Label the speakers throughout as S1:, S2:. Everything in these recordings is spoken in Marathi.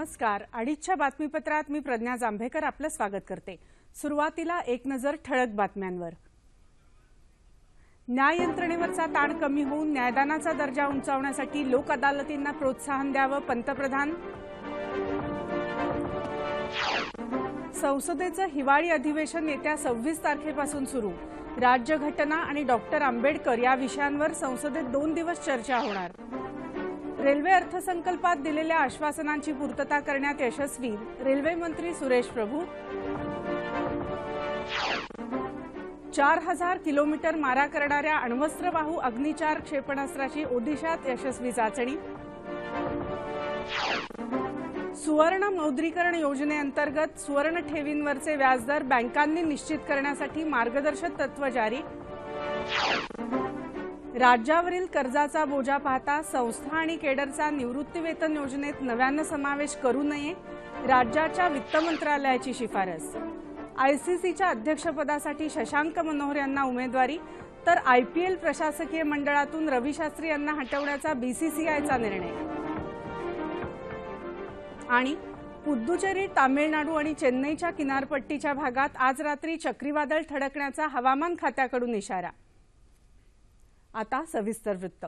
S1: नमस्कार च्या बातमीपत्रात मी प्रज्ञा जांभेकर आपलं स्वागत करते सुरुवातीला एक नजर ठळक बातम्यांवर न्याय यंत्रणेवरचा ताण कमी होऊन न्यायदानाचा दर्जा उंचावण्यासाठी लोक अदालतींना प्रोत्साहन द्यावं पंतप्रधान संसदेचं हिवाळी अधिवेशन येत्या सव्वीस तारखेपासून सुरू राज्यघटना आणि डॉक्टर आंबेडकर या विषयांवर संसदेत दोन दिवस चर्चा होणार रेल्वे अर्थसंकल्पात दिलेल्या आश्वासनांची पूर्तता करण्यात यशस्वी रेल्वे मंत्री सुरेश प्रभू चार हजार किलोमीटर मारा करणाऱ्या अण्वस्त्रवाहू अग्निचार क्षेपणास्त्राची ओदिशात यशस्वी चाचणी सुवर्ण मौद्रीकरण योजनेअंतर्गत सुवर्ण ठेवींवरचे व्याजदर बँकांनी निश्चित करण्यासाठी मार्गदर्शक तत्व जारी राज्यावरील कर्जाचा बोजा पाहता संस्था आणि केडरचा निवृत्तीवेतन योजनेत नव्यानं समावेश करू नये राज्याच्या वित्त मंत्रालयाची शिफारस आयसीसीच्या अध्यक्षपदासाठी शशांक मनोहर यांना उमेदवारी तर आय पी एल प्रशासकीय मंडळातून रवी शास्त्री यांना हटवण्याचा बीसीसीआयचा निर्णय आणि पुद्दुचेरी तामिळनाडू आणि चेन्नईच्या किनारपट्टीच्या भागात आज रात्री चक्रीवादळ ठडकण्याचा हवामान खात्याकडून इशारा आता सविस्तर वृत्त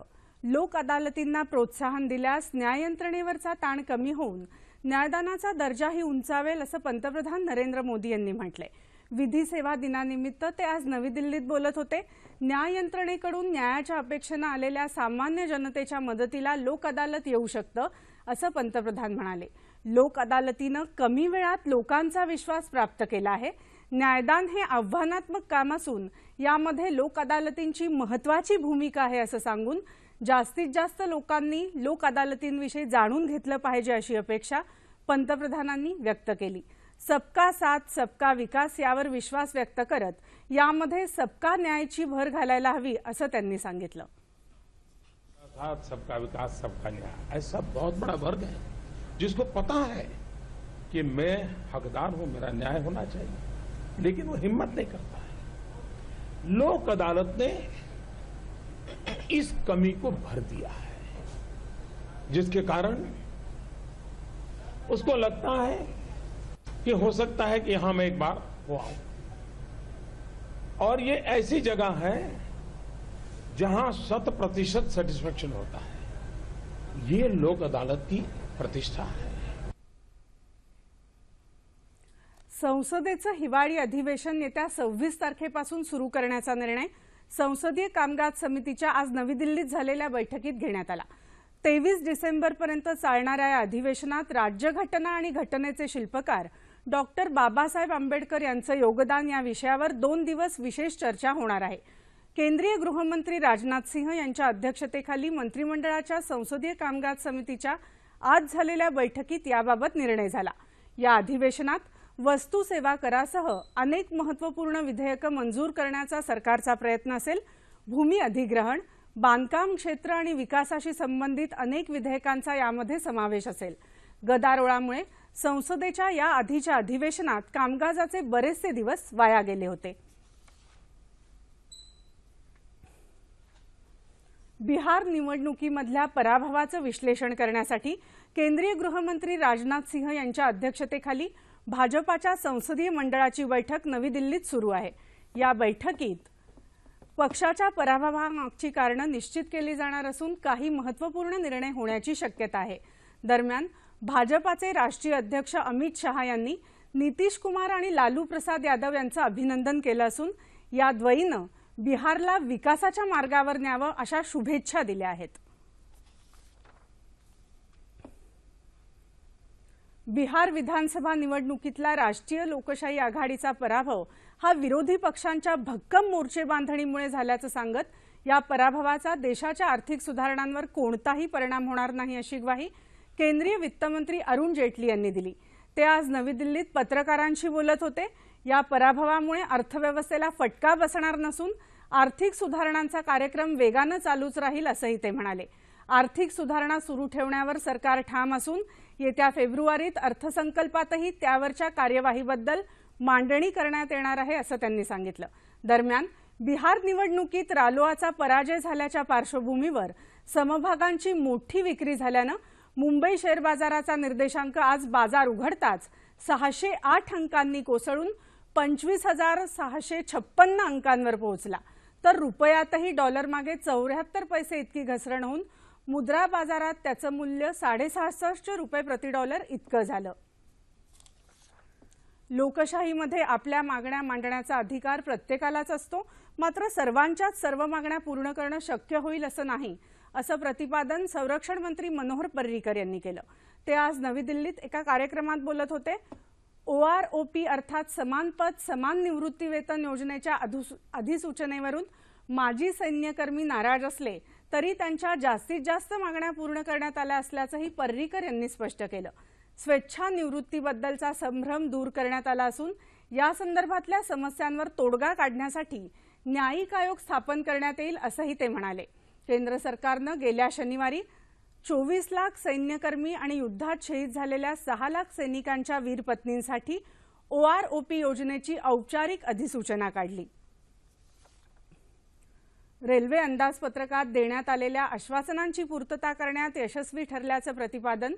S1: लोक अदालतींना प्रोत्साहन दिल्यास न्यायंत्रणेवरचा ताण कमी होऊन न्यायदानाचा दर्जाही उंचावेल असं पंतप्रधान नरेंद्र मोदी यांनी म्हटलंय विधी सेवा दिनानिमित्त ते आज नवी दिल्लीत बोलत होते न्याय यंत्रणेकडून न्यायाच्या अपेक्षेनं आलेल्या सामान्य जनतेच्या मदतीला लोक अदालत येऊ शकतं असं पंतप्रधान म्हणाले लोक अदालतीनं कमी वेळात लोकांचा विश्वास प्राप्त केला आहे न्यायदान हे आव्हानात्मक काम असून यामध्ये लोक अदालतींची महत्त्वाची भूमिका आहे असं सांगून जास्तीत जास्त लोकांनी लोक अदालतींविषयी जाणून घेतलं पाहिजे अशी अपेक्षा पंतप्रधानांनी व्यक्त केली सबका साथ सबका विकास यावर विश्वास व्यक्त करत यामध्ये सबका न्यायाची भर घालायला हवी असं त्यांनी सांगितलं
S2: सबका विकास सबका न्याय ऐसा बहुत बड़ा वर्ग है जिसको पता है कि मैं हकदार हूं मेरा न्याय होना चाहिए लेकिन वो हिम्मत नहीं कर पाए लोक अदालत ने इस कमी को भर दिया है जिसके कारण उसको लगता है कि हो सकता है कि यहां मैं एक बार वो आऊं और ये ऐसी जगह है जहां शत प्रतिशत सेटिस्फेक्शन होता है ये लोक अदालत की प्रतिष्ठा है
S1: संसदेचं हिवाळी अधिवेशन येत्या सव्वीस तारखेपासून सुरू करण्याचा निर्णय संसदीय कामगार समितीच्या आज नवी दिल्लीत झालेल्या बैठकीत घेण्यात आला तेवीस डिसेंबरपर्यंत चालणाऱ्या या अधिवेशनात राज्यघटना आणि घटनेचे शिल्पकार डॉक्टर बाबासाहेब आंबेडकर यांचं योगदान या विषयावर दोन दिवस विशेष चर्चा होणार आहे केंद्रीय गृहमंत्री राजनाथ सिंह यांच्या अध्यक्षतेखाली मंत्रिमंडळाच्या संसदीय कामगार समितीच्या आज झालेल्या बैठकीत याबाबत निर्णय झाला या अधिवेशनात वस्तू सेवा करासह अनेक महत्त्वपूर्ण विधेयक मंजूर करण्याचा सरकारचा प्रयत्न असेल भूमी अधिग्रहण बांधकाम क्षेत्र आणि विकासाशी संबंधित अनेक विधेयकांचा यामध्ये समावेश असेल गदारोळामुळे संसदेच्या या आधीच्या अधिवेशनात कामकाजाचे बरेचसे दिवस वाया गेले होते बिहार निवडणुकीमधल्या पराभवाचं विश्लेषण करण्यासाठी केंद्रीय गृहमंत्री राजनाथ सिंह यांच्या अध्यक्षतेखाली भाजपाच्या संसदीय मंडळाची बैठक नवी दिल्लीत सुरू आहे या बैठकीत पक्षाच्या पराभवामागची कारणं निश्चित केली जाणार असून काही महत्त्वपूर्ण निर्णय होण्याची शक्यता आहे दरम्यान भाजपाचे राष्ट्रीय अध्यक्ष अमित शहा यांनी नितीश कुमार आणि लालू प्रसाद यादव यांचं अभिनंदन केलं असून या द्वयीनं बिहारला विकासाच्या मार्गावर न्यावं अशा शुभेच्छा दिल्या आहेत बिहार विधानसभा निवडणुकीतला राष्ट्रीय लोकशाही आघाडीचा पराभव हा विरोधी पक्षांच्या भक्कम मोर्चे बांधणीमुळे झाल्याचं सांगत या पराभवाचा देशाच्या आर्थिक सुधारणांवर कोणताही परिणाम होणार नाही अशी ग्वाही केंद्रीय वित्तमंत्री अरुण जेटली यांनी दिली ते आज नवी दिल्लीत पत्रकारांशी बोलत होते या पराभवामुळे अर्थव्यवस्थेला फटका बसणार नसून आर्थिक सुधारणांचा कार्यक्रम वेगानं चालूच राहील असंही ते म्हणाले आर्थिक सुधारणा सुरू ठेवण्यावर सरकार ठाम असून येत्या फेब्रुवारीत अर्थसंकल्पातही त्यावरच्या कार्यवाहीबद्दल मांडणी करण्यात येणार आहे असं त्यांनी सांगितलं दरम्यान बिहार निवडणुकीत रालोआचा पराजय झाल्याच्या पार्श्वभूमीवर समभागांची मोठी विक्री झाल्यानं मुंबई शेअर बाजाराचा निर्देशांक आज बाजार उघडताच सहाशे आठ अंकांनी कोसळून पंचवीस हजार सहाशे छप्पन्न अंकांवर पोहोचला तर रुपयातही डॉलर मागे चौऱ्याहत्तर पैसे इतकी घसरण होऊन मुद्रा बाजारात त्याचं मूल्य साडेसहासष्ट रुपये प्रति डॉलर इतकं झालं लोकशाहीमध्ये आपल्या मागण्या मांडण्याचा अधिकार प्रत्येकालाच असतो मात्र सर्वांच्याच सर्व मागण्या पूर्ण करणं शक्य होईल असं नाही असं प्रतिपादन संरक्षण मंत्री मनोहर पर्रीकर यांनी केलं ते आज नवी दिल्लीत एका कार्यक्रमात बोलत होते ओ आर ओ पी अर्थात समान पद समान निवृत्तीवेतन योजनेच्या अधिसूचनेवरून माजी सैन्यकर्मी नाराज असले तरी त्यांच्या जास्तीत जास्त मागण्या पूर्ण करण्यात आल्या असल्याचंही पर्रीकर यांनी स्पष्ट केलं स्वेच्छा निवृत्तीबद्दलचा संभ्रम दूर करण्यात आला असून या संदर्भातल्या समस्यांवर तोडगा काढण्यासाठी न्यायिक आयोग स्थापन करण्यात येईल असंही ते म्हणाले केंद्र सरकारनं गेल्या शनिवारी चोवीस लाख सैन्यकर्मी आणि युद्धात शहीद झालेल्या सहा लाख सैनिकांच्या वीरपत्नींसाठी ओ पी योजनेची औपचारिक अधिसूचना काढली रेल्वे अंदाजपत्रकात देण्यात आलेल्या आश्वासनांची पूर्तता करण्यात यशस्वी ठरल्याचं प्रतिपादन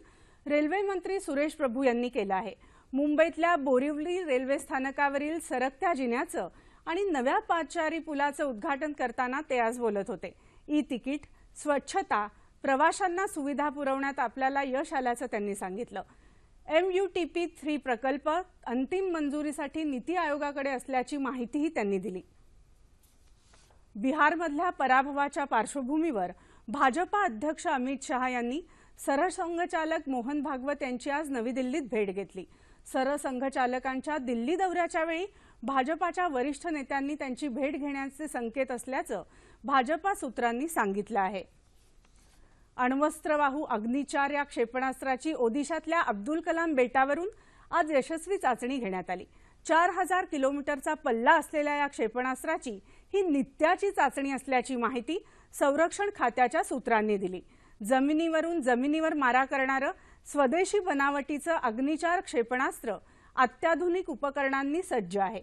S1: रेल्वे मंत्री सुरेश प्रभू यांनी केलं आहे मुंबईतल्या बोरिवली रेल्वे स्थानकावरील सरकत्या जिन्याचं आणि नव्या पाचचारी पुलाचं उद्घाटन करताना ते आज बोलत होते ई तिकीट स्वच्छता प्रवाशांना सुविधा पुरवण्यात आपल्याला यश आल्याचं त्यांनी सांगितलं M U T P three प्रकल्प अंतिम मंजुरीसाठी नीती आयोगाकडे असल्याची माहितीही त्यांनी दिली बिहारमधल्या पराभवाच्या पार्श्वभूमीवर भाजपा अध्यक्ष अमित शहा यांनी सरसंघचालक मोहन भागवत यांची आज नवी दिल्लीत भेट घेतली सरसंघचालकांच्या दिल्ली दौऱ्याच्या वेळी भाजपाच्या वरिष्ठ नेत्यांनी त्यांची भेट घेण्याचे संकेत असल्याचं भाजपा सूत्रांनी सांगितलं आहे अण्वस्त्रवाहू अग्निचार या क्षेपणास्त्राची ओदिशातल्या अब्दुल कलाम बेटावरून आज यशस्वी चाचणी घेण्यात आली चार हजार किलोमीटरचा पल्ला असलेल्या या क्षेपणास्त्राची ही नित्याची चाचणी असल्याची माहिती संरक्षण खात्याच्या सूत्रांनी दिली जमिनीवरून जमिनीवर मारा करणारं स्वदेशी बनावटीचं अग्निचार क्षेपणास्त्र अत्याधुनिक उपकरणांनी सज्ज आहे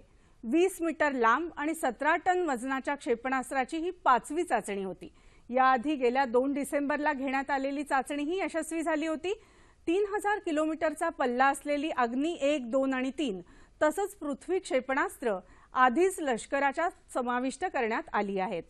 S1: वीस मीटर लांब आणि सतरा टन वजनाच्या क्षेपणास्त्राची ही पाचवी चाचणी होती याआधी गेल्या दोन डिसेंबरला घेण्यात आलेली चाचणी ही यशस्वी झाली होती तीन हजार किलोमीटरचा पल्ला असलेली अग्नी एक दोन आणि तीन तसंच पृथ्वी क्षेपणास्त्र आधीच लष्कराच्या समाविष्ट करण्यात आली आहेत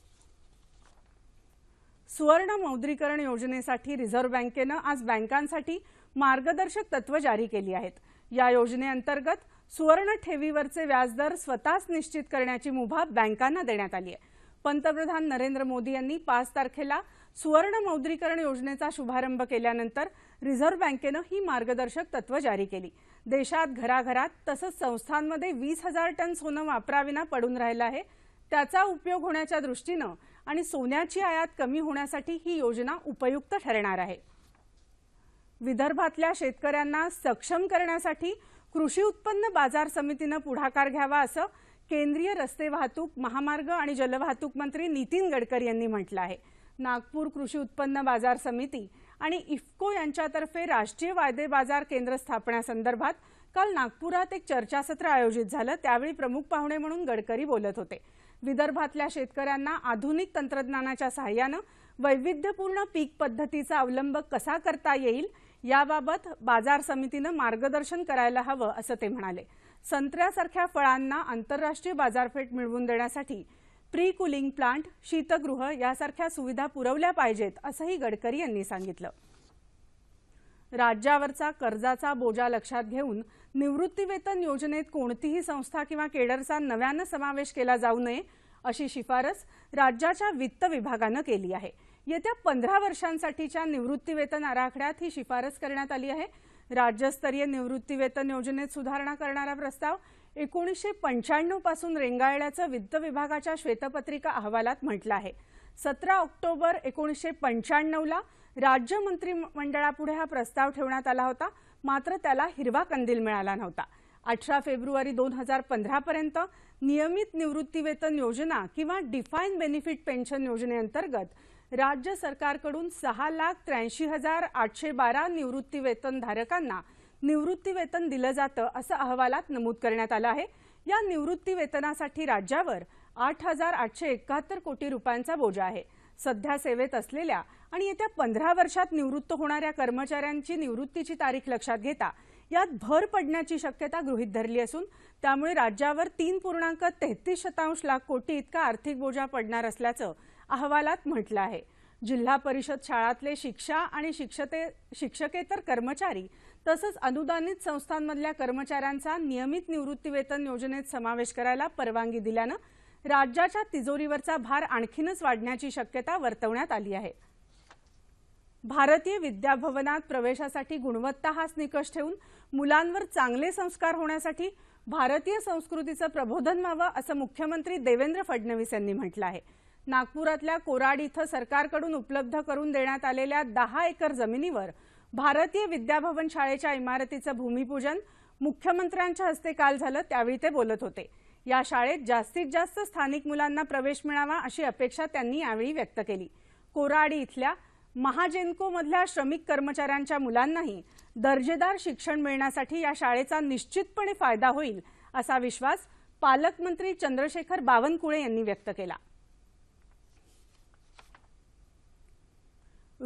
S1: सुवर्ण मौद्रीकरण योजनेसाठी रिझर्व्ह बँकेनं आज बँकांसाठी मार्गदर्शक तत्व जारी केली आहेत या योजनेअंतर्गत सुवर्ण ठेवीवरचे व्याजदर स्वतःच निश्चित करण्याची मुभा बँकांना देण्यात आली आहे पंतप्रधान नरेंद्र मोदी यांनी पाच तारखेला सुवर्ण मौद्रीकरण योजनेचा शुभारंभ केल्यानंतर रिझर्व्ह बँकेनं ही मार्गदर्शक तत्व जारी केली देशात घराघरात तसंच संस्थांमध्ये वीस हजार टन सोनं वापराविना पडून राहिलं आहे त्याचा उपयोग होण्याच्या दृष्टीनं आणि सोन्याची आयात कमी होण्यासाठी ही योजना उपयुक्त ठरणार आहे विदर्भातल्या शेतकऱ्यांना सक्षम करण्यासाठी कृषी उत्पन्न बाजार समितीनं पुढाकार घ्यावा असं केंद्रीय रस्ते वाहतूक महामार्ग आणि जलवाहतूक मंत्री नितीन गडकरी यांनी म्हटलं आहे नागपूर कृषी उत्पन्न बाजार समिती आणि इफ्को यांच्यातर्फे राष्ट्रीय वायदे बाजार केंद्र स्थापण्यासंदर्भात काल नागपुरात एक चर्चासत्र आयोजित झालं त्यावेळी प्रमुख पाहुणे म्हणून गडकरी बोलत होते विदर्भातल्या शेतकऱ्यांना आधुनिक तंत्रज्ञानाच्या सहाय्यानं वैविध्यपूर्ण पीक पद्धतीचा अवलंब कसा करता येईल याबाबत बाजार समितीनं मार्गदर्शन करायला हवं असं ते म्हणाले संत्र्यासारख्या फळांना आंतरराष्ट्रीय बाजारपेठ मिळवून देण्यासाठी प्री कुलिंग प्लांट शीतगृह यासारख्या सुविधा पुरवल्या पाहिजेत असंही गडकरी यांनी सांगितलं राज्यावरचा कर्जाचा बोजा लक्षात घेऊन निवृत्तीवेतन योजनेत कोणतीही संस्था किंवा केडरचा नव्यानं समावेश केला जाऊ नये अशी शिफारस राज्याच्या वित्त विभागानं केली आहे येत्या पंधरा वर्षांसाठीच्या निवृत्तीवेतन आराखड्यात ही शिफारस करण्यात आली आहे राज्यस्तरीय निवृत्तीवेतन योजनेत सुधारणा करणारा प्रस्ताव एकोणीसशे पंच्याण्णव पासून रेंगाळल्याचं वित्त विभागाच्या श्वेतपत्रिका अहवालात म्हटलं आहे सतरा ऑक्टोबर एकोणीसशे पंच्याण्णवला राज्य मंत्रिमंडळापुढे हा प्रस्ताव ठेवण्यात आला होता मात्र त्याला हिरवा कंदील मिळाला नव्हता अठरा फेब्रुवारी दोन हजार पंधरापर्यंत नियमित निवृत्तीवेतन योजना किंवा डिफाईन बेनिफिट पेन्शन योजनेअंतर्गत राज्य सरकारकडून सहा लाख त्र्याऐंशी हजार आठशे बारा निवृत्तीवेतनधारकांना निवृत्ती वेतन दिलं जातं असं अहवालात नमूद करण्यात आलं आहे या निवृत्ती वेतनासाठी राज्यावर आठ हजार आठशे एकाहत्तर कोटी रुपयांचा बोजा आहे सध्या सेवेत असलेल्या आणि येत्या पंधरा वर्षात निवृत्त होणाऱ्या कर्मचाऱ्यांची निवृत्तीची तारीख लक्षात घेता यात भर पडण्याची शक्यता गृहीत धरली असून त्यामुळे राज्यावर तीन पूर्णांक तेहतीस शतांश लाख कोटी इतका आर्थिक बोजा पडणार असल्याचं अहवालात म्हटलं आहे जिल्हा परिषद शाळातले शिक्षा आणि शिक्षते शिक्षकेतर कर्मचारी तसंच अनुदानित संस्थांमधल्या कर्मचाऱ्यांचा नियमित निवृत्तीवेतन योजनेत समावेश करायला परवानगी दिल्यानं राज्याच्या तिजोरीवरचा भार आणखीनच वाढण्याची शक्यता वर्तवण्यात आली आहे भारतीय विद्याभवनात प्रवेशासाठी गुणवत्ता हाच निकष ठेवून मुलांवर चांगले संस्कार होण्यासाठी भारतीय संस्कृतीचं प्रबोधन व्हावं असं मुख्यमंत्री देवेंद्र फडणवीस यांनी म्हटलं आहे नागपुरातल्या कोराड इथं सरकारकडून उपलब्ध करून देण्यात आलेल्या दहा एकर जमिनीवर भारतीय विद्याभवन शाळेच्या इमारतीचं भूमिपूजन मुख्यमंत्र्यांच्या हस्ते काल झालं त्यावेळी ते बोलत होते या शाळेत जास्तीत जास्त स्थानिक मुलांना प्रवेश मिळावा अशी अपेक्षा त्यांनी यावेळी व्यक्त केली कोराडी इथल्या महाजेनकोमधल्या श्रमिक कर्मचाऱ्यांच्या मुलांनाही दर्जेदार शिक्षण मिळण्यासाठी या शाळेचा निश्चितपणे फायदा होईल असा विश्वास पालकमंत्री चंद्रशेखर बावनकुळे यांनी व्यक्त केला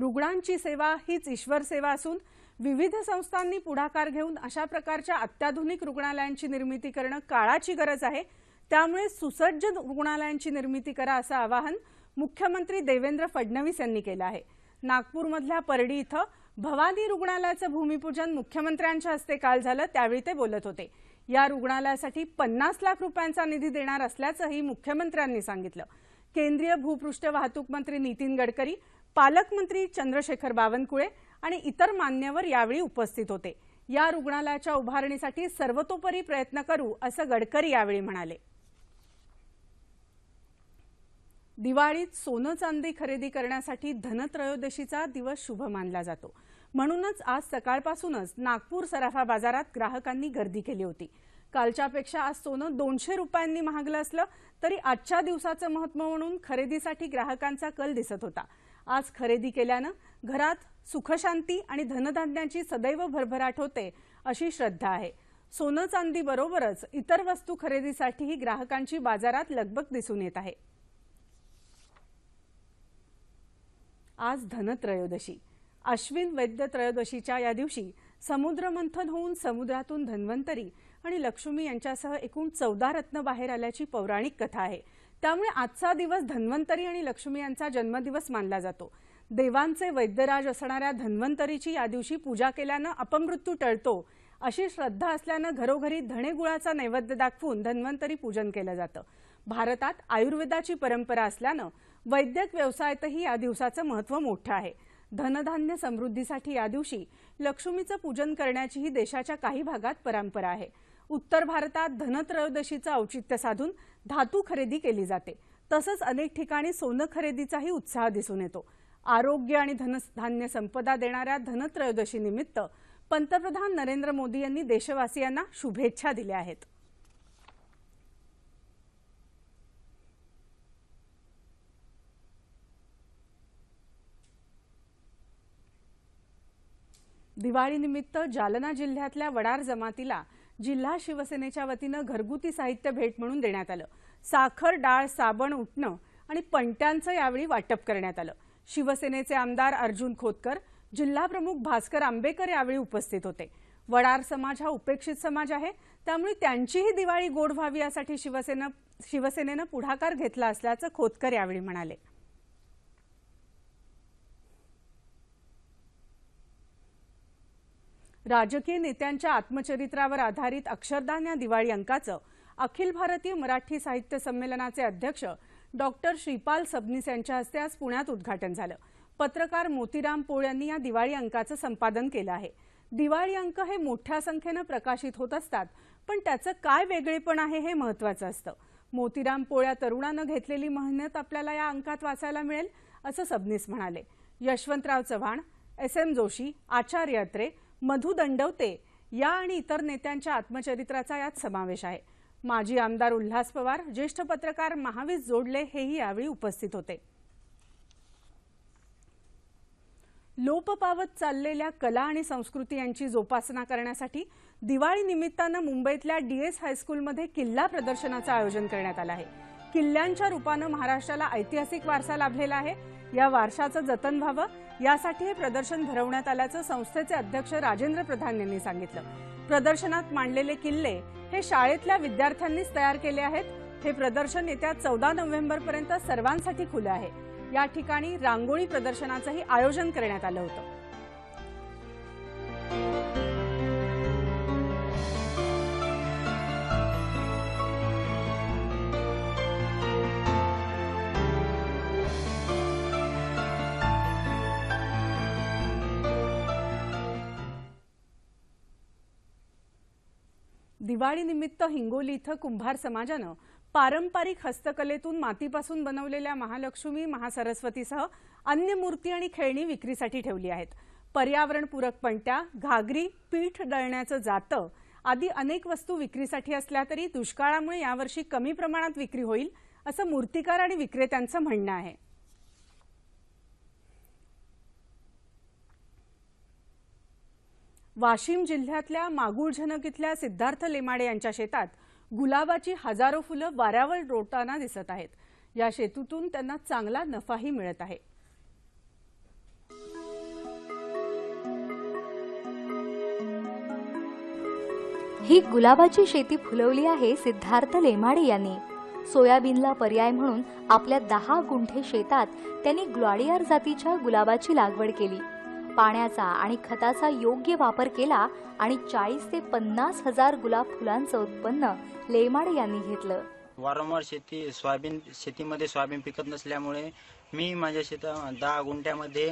S1: रुग्णांची सेवा हीच ईश्वर सेवा असून विविध संस्थांनी पुढाकार घेऊन अशा प्रकारच्या अत्याधुनिक रुग्णालयांची निर्मिती करणं काळाची गरज आहे त्यामुळे सुसज्ज रुग्णालयांची निर्मिती करा असं आवाहन मुख्यमंत्री देवेंद्र फडणवीस यांनी केलं आहे नागपूरमधल्या परडी इथं भवानी रुग्णालयाचं भूमिपूजन मुख्यमंत्र्यांच्या हस्ते काल झालं त्यावेळी ते बोलत होते या रुग्णालयासाठी पन्नास लाख रुपयांचा निधी देणार असल्याचंही मुख्यमंत्र्यांनी सांगितलं केंद्रीय भूपृष्ठ वाहतूक मंत्री नितीन गडकरी पालकमंत्री चंद्रशेखर बावनकुळे आणि इतर मान्यवर यावेळी उपस्थित होते या रुग्णालयाच्या उभारणीसाठी सर्वतोपरी प्रयत्न करू असं गडकरी यावेळी म्हणाले दिवाळीत सोनं चांदी खरेदी करण्यासाठी धनत्रयोदशीचा दिवस शुभ मानला जातो म्हणूनच आज सकाळपासूनच नागपूर सराफा बाजारात ग्राहकांनी गर्दी केली होती कालच्यापेक्षा आज सोनं दोनशे रुपयांनी महागलं असलं तरी आजच्या दिवसाचं महत्त्व म्हणून खरेदीसाठी ग्राहकांचा कल दिसत होता आज खरेदी केल्यानं घरात सुखशांती आणि धनधान्याची सदैव भरभराट होते अशी श्रद्धा आहे सोनं चांदी बरोबरच इतर वस्तू खरेदीसाठीही ग्राहकांची बाजारात लगबग दिसून येत आहे आज धनत्रयोदशी अश्विन वैद्य त्रयोदशीच्या या दिवशी समुद्रमंथन होऊन समुद्रातून धन्वंतरी आणि लक्ष्मी यांच्यासह एकूण चौदा रत्न बाहेर आल्याची पौराणिक कथा आहे त्यामुळे आजचा दिवस धन्वंतरी आणि लक्ष्मी यांचा जन्मदिवस मानला जातो देवांचे वैद्यराज असणाऱ्या धन्वंतरीची या दिवशी पूजा केल्यानं अपमृत्यू टळतो अशी श्रद्धा असल्यानं घरोघरी धणेगुळाचा नैवेद्य दाखवून धन्वंतरी पूजन केलं जातं भारतात आयुर्वेदाची परंपरा असल्यानं वैद्यक व्यवसायातही या दिवसाचं महत्त्व मोठं आहे धनधान्य समृद्धीसाठी या दिवशी लक्ष्मीचं पूजन करण्याचीही देशाच्या काही भागात परंपरा आहे उत्तर भारतात धनत्रयोदशीचं औचित्य साधून धातू खरेदी केली जाते तसंच अनेक ठिकाणी सोनं खरेदीचाही उत्साह दिसून येतो आरोग्य आणि धनधान्य संपदा देणाऱ्या धनत्रयोदशीनिमित्त पंतप्रधान नरेंद्र मोदी यांनी देशवासियांना शुभेच्छा दिल्या आहेत दिवाळीनिमित्त जालना जिल्ह्यातल्या वडार जमातीला जिल्हा शिवसेनेच्या वतीनं घरगुती साहित्य भेट म्हणून देण्यात आलं साखर डाळ साबण उठणं आणि पंट्यांचं यावेळी वाटप करण्यात आलं शिवसेनेचे आमदार अर्जुन खोतकर जिल्हाप्रमुख भास्कर आंबेकर यावेळी उपस्थित होते वडार समाज हा उपेक्षित समाज आहे त्यामुळे त्यांचीही दिवाळी गोड व्हावी यासाठी शिवसेना शिवसेनेनं पुढाकार घेतला असल्याचं खोतकर यावेळी म्हणाले राजकीय नेत्यांच्या आत्मचरित्रावर आधारित अक्षरदान या दिवाळी अंकाचं अखिल भारतीय मराठी साहित्य संमेलनाचे अध्यक्ष डॉक्टर श्रीपाल सबनीस यांच्या हस्ते आज पुण्यात उद्घाटन झालं पत्रकार मोतीराम पोळ यांनी या दिवाळी अंकाचं संपादन केलं आहे दिवाळी अंक हे मोठ्या संख्येनं प्रकाशित होत असतात पण त्याचं काय वेगळेपण आहे हे महत्वाचं असतं मोतीराम पोळ्या तरुणानं घेतलेली मेहनत आपल्याला या अंकात वाचायला मिळेल असं सबनीस म्हणाले यशवंतराव चव्हाण एस एम जोशी आचार्य अत्रे मधु दंडवते या आणि इतर नेत्यांच्या आत्मचरित्राचा यात समावेश आहे माजी आमदार उल्हास पवार ज्येष्ठ पत्रकार महावीर जोडले हेही यावेळी उपस्थित होते लोप पावत चाललेल्या कला आणि संस्कृती यांची जोपासना करण्यासाठी दिवाळी निमित्तानं मुंबईतल्या डीएस हायस्कूलमध्ये किल्ला प्रदर्शनाचं आयोजन करण्यात आलं आहे किल्ल्यांच्या रूपानं महाराष्ट्राला ऐतिहासिक वारसा लाभलेला आहे या वारशाचं जतन व्हावं यासाठी हे प्रदर्शन भरवण्यात आल्याचं संस्थेचे अध्यक्ष राजेंद्र प्रधान यांनी सांगितलं प्रदर्शनात मांडलेले किल्ले हे शाळेतल्या विद्यार्थ्यांनीच तयार केले आहेत हे प्रदर्शन येत्या चौदा नोव्हेंबर पर्यंत सर्वांसाठी खुलं आहे या ठिकाणी रांगोळी प्रदर्शनाचंही आयोजन करण्यात आलं होतं दिवाळीनिमित्त हिंगोली इथं कुंभार समाजानं पारंपरिक हस्तकलेतून मातीपासून बनवलेल्या महालक्ष्मी महासरस्वतीसह अन्य मूर्ती आणि खेळणी विक्रीसाठी ठेवली आहेत पर्यावरणपूरक पणत्या घागरी पीठ दळण्याचं जातं आदी अनेक वस्तू विक्रीसाठी असल्या तरी दुष्काळामुळे यावर्षी कमी प्रमाणात विक्री होईल असं मूर्तिकार आणि विक्रेत्यांचं म्हणणं आहे वाशिम जिल्ह्यातल्या मागुळझनक इथल्या सिद्धार्थ लेमाडे यांच्या शेतात गुलाबाची हजारो फुलं वाऱ्यावर रोडताना दिसत आहेत या शेतूतून त्यांना चांगला नफाही मिळत आहे
S3: ही गुलाबाची शेती फुलवली आहे सिद्धार्थ लेमाडे यांनी सोयाबीनला पर्याय म्हणून आपल्या दहा गुंठे शेतात त्यांनी ग्लॉडियार जातीच्या गुलाबाची लागवड केली पाण्याचा आणि खताचा योग्य वापर केला आणि चाळीस ते पन्नास हजार गुलाब फुलांचं उत्पन्न लेमाड यांनी घेतलं
S4: वारंवार शेती सोयाबीन शेतीमध्ये सोयाबीन पिकत नसल्यामुळे मी माझ्या शेता दहा गुंठ्यामध्ये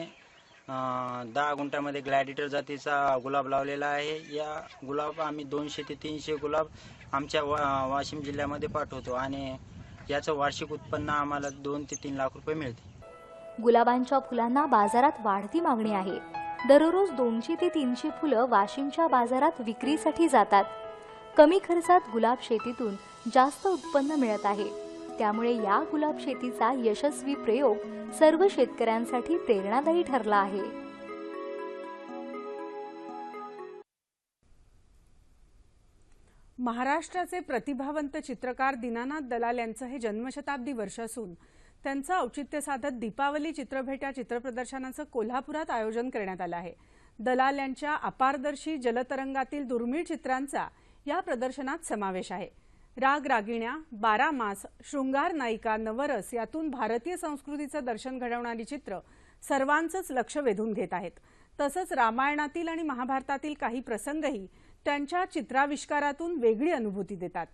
S4: दहा गुंठ्यामध्ये ग्लॅडिटर जातीचा गुलाब लावलेला आहे या गुलाब आम्ही दोनशे ते तीनशे गुलाब आमच्या वाशिम जिल्ह्यामध्ये पाठवतो आणि याचं वार्षिक उत्पन्न आम्हाला दोन ते तीन लाख रुपये मिळते
S3: गुलाबांच्या फुलांना बाजारात वाढती मागणी आहे दररोज दोनशे ते तीनशे फुलं वाशिमच्या बाजारात विक्रीसाठी जातात कमी खर्चात गुलाब शेतीतून जास्त उत्पन्न मिळत आहे त्यामुळे या गुलाब शेतीचा यशस्वी प्रयोग सर्व शेतकऱ्यांसाठी प्रेरणादायी ठरला आहे
S1: महाराष्ट्राचे प्रतिभावंत चित्रकार दिनानाथ दलाल यांचं हे जन्मशताब्दी वर्ष असून त्यांचं औचित्य साधत दीपावली चित्रभेट या चित्रप्रदर्शनाचं कोल्हापुरात आयोजन करण्यात आलं आहे दलाल यांच्या अपारदर्शी जलतरंगातील दुर्मिळ चित्रांचा या प्रदर्शनात समावेश आहे राग रागिण्या बारा मास शृंगार नायिका नवरस यातून भारतीय संस्कृतीचं दर्शन घडवणारी चित्र सर्वांचंच लक्ष वेधून घेत आहेत तसंच रामायणातील आणि महाभारतातील काही प्रसंगही त्यांच्या चित्राविष्कारातून वेगळी अनुभूती देतात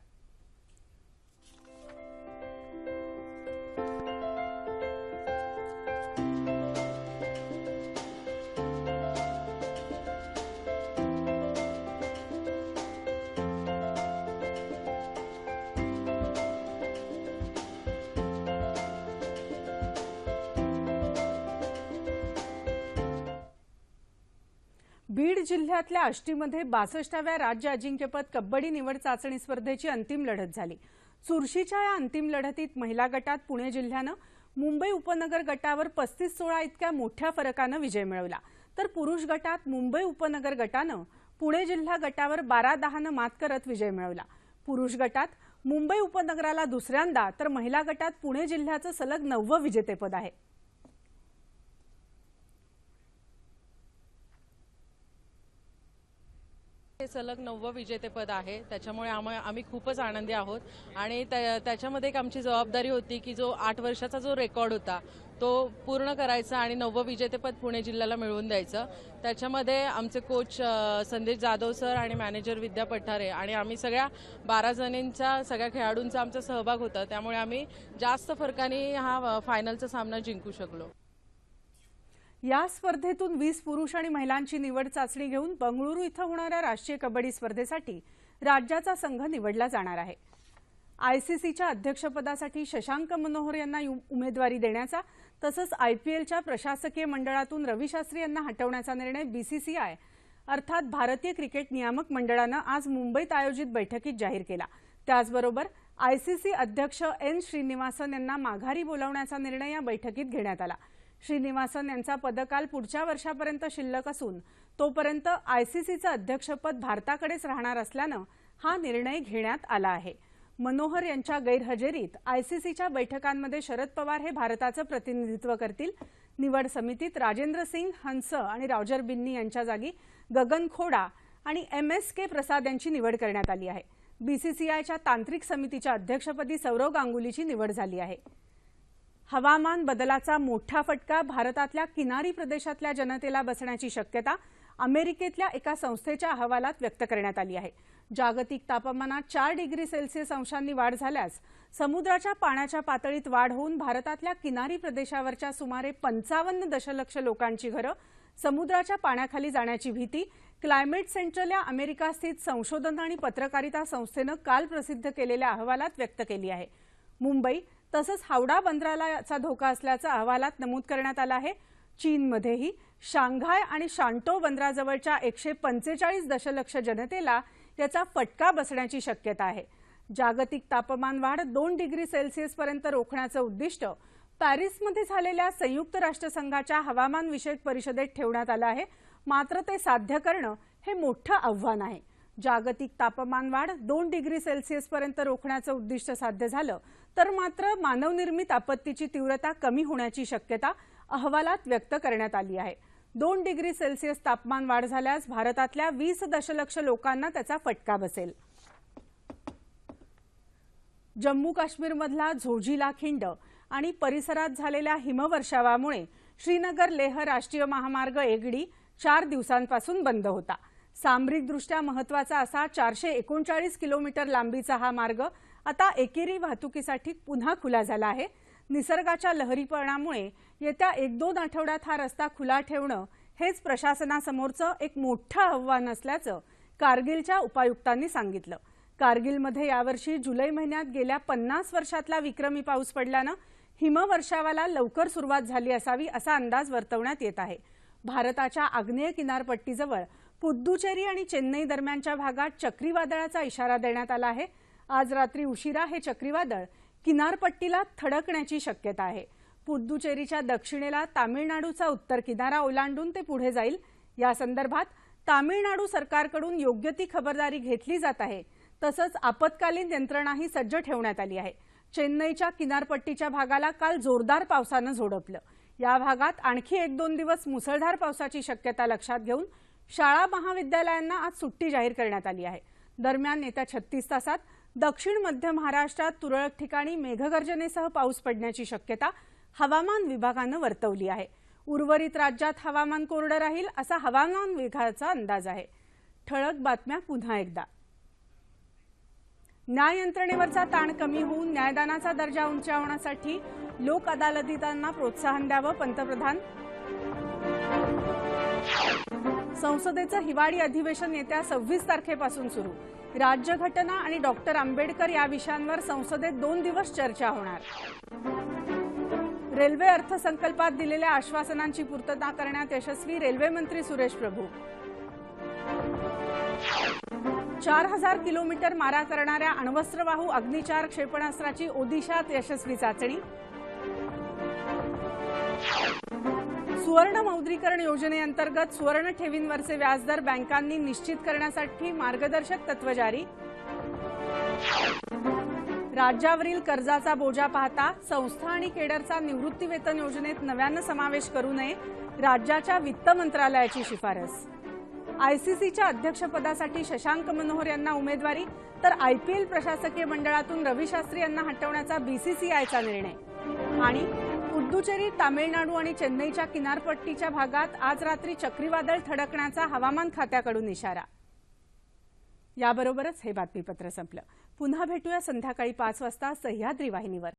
S1: बीड जिल्ह्यातल्या आष्टीमध्ये बासष्टाव्या राज्य अजिंक्यपद कबड्डी निवड चाचणी स्पर्धेची अंतिम लढत झाली चुरशीच्या या अंतिम लढतीत महिला गटात पुणे जिल्ह्यानं मुंबई उपनगर गटावर पस्तीस सोळा इतक्या मोठ्या फरकानं विजय मिळवला तर पुरुष गटात मुंबई उपनगर गटानं पुणे जिल्हा गटावर बारा दहानं मात करत विजय मिळवला पुरुष गटात मुंबई उपनगराला दुसऱ्यांदा तर महिला गटात पुणे जिल्ह्याचं सलग नववं विजेतेपद आहे
S5: हे सलग नववं विजेतेपद आहे त्याच्यामुळे आम्ही आम्ही खूपच आनंदी आहोत आणि त्याच्यामध्ये एक आमची जबाबदारी होती की जो आठ वर्षाचा जो रेकॉर्ड होता तो पूर्ण करायचा आणि नववं विजेतेपद पुणे जिल्ह्याला मिळवून द्यायचं त्याच्यामध्ये आमचे कोच संदेश जाधव सर आणि मॅनेजर विद्या पठारे आणि आम्ही सगळ्या बारा जणींचा सगळ्या खेळाडूंचा आमचा सहभाग होता त्यामुळे आम्ही जास्त फरकाने हा फायनलचा सामना जिंकू शकलो
S1: या स्पर्धेतून वीस पुरुष आणि महिलांची निवड चाचणी घेऊन बंगळुरू इथं होणाऱ्या राष्ट्रीय कबड्डी स्पर्धेसाठी राज्याचा संघ निवडला जाणार आहे आयसीसीच्या अध्यक्षपदासाठी शशांक मनोहर यांना उमेदवारी देण्याचा तसंच आयपीएलच्या प्रशासकीय मंडळातून रवी शास्त्री यांना हटवण्याचा निर्णय बीसीसीआय अर्थात भारतीय क्रिकेट नियामक मंडळानं आज मुंबईत आयोजित बैठकीत जाहीर केला त्याचबरोबर आयसीसी अध्यक्ष एन श्रीनिवासन यांना माघारी बोलावण्याचा निर्णय या बैठकीत घेण्यात आला श्रीनिवासन यांचा पदकाल पुढच्या वर्षापर्यंत शिल्लक असून तोपर्यंत आयसीसीचं अध्यक्षपद भारताकडेच राहणार असल्यानं हा निर्णय घेण्यात आला आहे मनोहर यांच्या गैरहजेरीत आयसीसीच्या बैठकांमध्ये शरद पवार हे भारताचं प्रतिनिधित्व करतील निवड समितीत राजेंद्र सिंग हंस आणि रावजर बिन्नी यांच्या जागी गगन खोडा आणि एम एस के प्रसाद यांची निवड करण्यात आली आहे बीसीसीआयच्या तांत्रिक समितीच्या अध्यक्षपदी सौरव गांगुलीची निवड झाली आहे हवामान बदलाचा मोठा फटका भारतातल्या किनारी प्रदेशातल्या जनतेला बसण्याची शक्यता अमेरिकेतल्या एका संस्थेच्या अहवालात व्यक्त करण्यात आली आहे जागतिक तापमानात चार डिग्री सेल्सिअस अंशांनी वाढ झाल्यास समुद्राच्या पाण्याच्या पातळीत वाढ होऊन भारतातल्या किनारी प्रदेशावरच्या सुमारे पंचावन्न दशलक्ष लोकांची घरं समुद्राच्या पाण्याखाली जाण्याची भीती क्लायमेट सेंट्रल या स्थित संशोधन आणि पत्रकारिता संस्थेनं काल प्रसिद्ध केलेल्या अहवालात व्यक्त केली आहे मुंबई तसंच हावडा बंदराला याचा धोका असल्याचं अहवालात नमूद करण्यात आलं आहे चीनमध्येही शांघाय आणि शांटो बंदराजवळच्या एकशे पंचेचाळीस दशलक्ष जनतेला याचा फटका बसण्याची शक्यता आहे जागतिक तापमान वाढ दोन डिग्री सेल्सिअसपर्यंत रोखण्याचं उद्दिष्ट पॅरिसमध्ये झालेल्या संयुक्त राष्ट्रसंघाच्या हवामान विषयक परिषदेत ठेवण्यात आलं आहे मात्र ते साध्य करणं हे मोठं आव्हान आहे जागतिक तापमानवाढ दोन डिग्री सेल्सिअसपर्यंत रोखण्याचं उद्दिष्ट साध्य झालं तर मात्र मानवनिर्मित आपत्तीची तीव्रता कमी होण्याची शक्यता अहवालात व्यक्त करण्यात आली आहे दोन डिग्री सेल्सिअस तापमान वाढ झाल्यास भारतातल्या वीस दशलक्ष लोकांना त्याचा फटका बसेल जम्मू काश्मीरमधला झोजिला खिंड आणि परिसरात झालेल्या हिमवर्षावामुळे श्रीनगर लेह राष्ट्रीय महामार्ग एगडी चार दिवसांपासून बंद होता सामरिकदृष्ट्या महत्वाचा असा चारशे एकोणचाळीस किलोमीटर लांबीचा हा मार्ग आता एकेरी वाहतुकीसाठी पुन्हा खुला झाला आहे निसर्गाच्या लहरीपणामुळे येत्या एक दोन आठवड्यात हा रस्ता खुला ठेवणं हेच प्रशासनासमोरचं एक मोठं आव्हान असल्याचं कारगिलच्या उपायुक्तांनी सांगितलं कारगिलमध्ये यावर्षी जुलै महिन्यात गेल्या पन्नास वर्षातला विक्रमी पाऊस पडल्यानं हिमवर्षावाला लवकर सुरुवात झाली असावी असा अंदाज वर्तवण्यात येत आहे भारताच्या आग्नेय किनारपट्टीजवळ पुद्दुचेरी आणि चेन्नई दरम्यानच्या भागात चक्रीवादळाचा इशारा देण्यात आला आहे आज रात्री उशिरा हे चक्रीवादळ किनारपट्टीला थडकण्याची शक्यता आहे पुद्दुचेरीच्या दक्षिणेला तामिळनाडूचा उत्तर किनारा ओलांडून ते पुढे जाईल या संदर्भात तामिळनाडू सरकारकडून योग्य ती खबरदारी घेतली जात आहे तसंच आपत्कालीन यंत्रणाही सज्ज ठेवण्यात आली आहे चेन्नईच्या किनारपट्टीच्या भागाला काल जोरदार पावसानं झोडपलं या भागात आणखी एक दोन दिवस मुसळधार पावसाची शक्यता लक्षात घेऊन शाळा महाविद्यालयांना आज सुट्टी जाहीर करण्यात आली आहे दरम्यान येत्या छत्तीस तासात दक्षिण मध्य महाराष्ट्रात तुरळक ठिकाणी मेघगर्जनेसह पाऊस पडण्याची शक्यता हवामान विभागानं वर्तवली आहे उर्वरित राज्यात हवामान कोरडं राहील असा हवामान विभागाचा अंदाज आहे ठळक बातम्या पुन्हा एकदा न्याय यंत्रणेवरचा ताण कमी होऊन न्यायदानाचा दर्जा उंचावण्यासाठी लोक अदालतीतांना प्रोत्साहन द्यावं पंतप्रधान संसदेचं हिवाळी अधिवेशन येत्या सव्वीस तारखेपासून सुरू राज्यघटना आणि डॉक्टर आंबेडकर या विषयांवर संसदेत दोन दिवस चर्चा होणार रेल्वे अर्थसंकल्पात दिलेल्या आश्वासनांची पूर्तता करण्यात यशस्वी रेल्वे मंत्री सुरेश प्रभू चार हजार किलोमीटर मारा करणाऱ्या अण्वस्त्रवाहू अग्निचार क्षेपणास्त्राची ओदिशात यशस्वी चाचणी सुवर्ण मौद्रीकरण योजनेअंतर्गत सुवर्ण ठेवींवरचे व्याजदर बँकांनी निश्चित करण्यासाठी मार्गदर्शक तत्व जारी राज्यावरील कर्जाचा बोजा पाहता संस्था आणि केडरचा निवृत्तीवेतन योजनेत नव्यानं समावेश करू नये राज्याच्या वित्त मंत्रालयाची शिफारस आयसीसीच्या अध्यक्षपदासाठी शशांक मनोहर यांना उमेदवारी तर आयपीएल प्रशासकीय मंडळातून रवी शास्त्री यांना हटवण्याचा बीसीसीआयचा निर्णय आणि पुद्दुचेरी तामिळनाडू आणि चेन्नईच्या किनारपट्टीच्या भागात आज रात्री चक्रीवादळ थडकण्याचा हवामान खात्याकडून इशारा याबरोबरच हे बातमीपत्र संपलं पुन्हा भेटूया संध्याकाळी पाच वाजता सह्याद्री वाहिनीवर